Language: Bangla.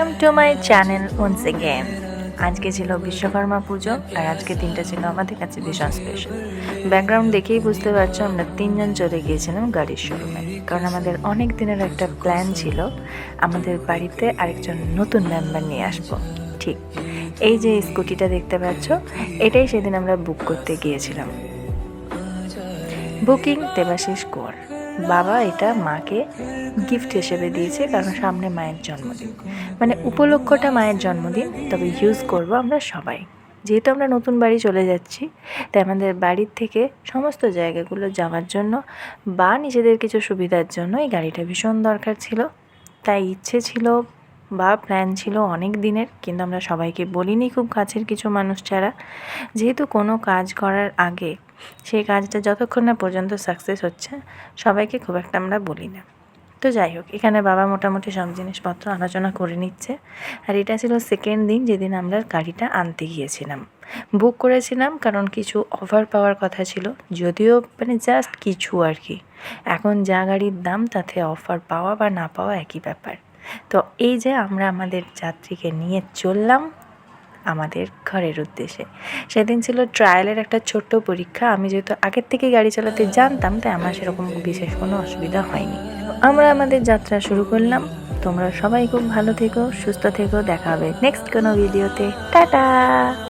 Welcome to my channel once again আজকে ছিল বিশ্বকর্মা পুজো আর আজকে দিনটা ছিল আমাদের কাছে ভীষণ স্পেশাল ব্যাকগ্রাউন্ড দেখেই বুঝতে পারছ, আমরা তিনজন চলে গিয়েছিলাম গাড়ির শোরুমে কারণ আমাদের অনেক দিনের একটা প্ল্যান ছিল, আমাদের বাড়িতে আরেকজন নতুন মেম্বার নিয়ে আসব। ঠিক, এই যে স্কুটিটা দেখতে পাচ্ছ, এটাই সেদিন আমরা বুক করতে গিয়েছিলাম। বুকিং দেবাশিস কর বাবা এটা মাকে গিফট হিসেবে দিয়েছে, কারণ সামনে মায়ের জন্মদিন। মানে উপলক্ষটা মায়ের জন্মদিন, তবে ইউজ করব আমরা সবাই। যেহেতু আমরা নতুন বাড়ি চলে যাচ্ছি, তাই আমাদের বাড়ির থেকে সমস্ত জায়গাগুলো যাওয়ার জন্য বা নিজেদের কিছু সুবিধার জন্য এই গাড়িটা ভীষণ দরকার ছিল। তাই ইচ্ছে ছিল বা প্ল্যান ছিল অনেক দিনের, কিন্তু আমরা সবাইকে বলিনি খুব কাছের কিছু মানুষ ছাড়া। যেহেতু কোনো কাজ করার আগে সেই কাজটা যতক্ষণ না পর্যন্ত সাকসেস হচ্ছে, সবাইকে খুব একটা আমরা বলি না। তো যাই হোক, এখানে বাবা মোটামুটি সব জিনিসপত্র আলোচনা করে নিচ্ছে। আর এটা ছিল সেকেন্ড দিন যেদিন আমরা গাড়িটা আনতে গিয়েছিলাম। বুক করেছিলাম কারণ কিছু অফার পাওয়ার কথা ছিল, যদিও মানে জাস্ট কিছু আর কি। এখন যা গাড়ির দাম, তাতে অফার পাওয়া বা না পাওয়া একই ব্যাপার। তো এই যে আমরা আমাদের যাত্রীকে নিয়ে চললাম আমাদের ঘরের উদ্দেশ্যে। সেদিন ছিল ট্রায়ালের একটা ছোট্ট পরীক্ষা। আমি যেহেতু আগের থেকে গাড়ি চালাতে জানতাম, তাই আমার সেরকম বিশেষ কোনো অসুবিধা হয়নি। আমরা আমাদের যাত্রা শুরু করলাম। তোমরা সবাই খুব ভালো থেকো, সুস্থ থেকো। দেখা হবে নেক্সট কোনো ভিডিওতে টাটা!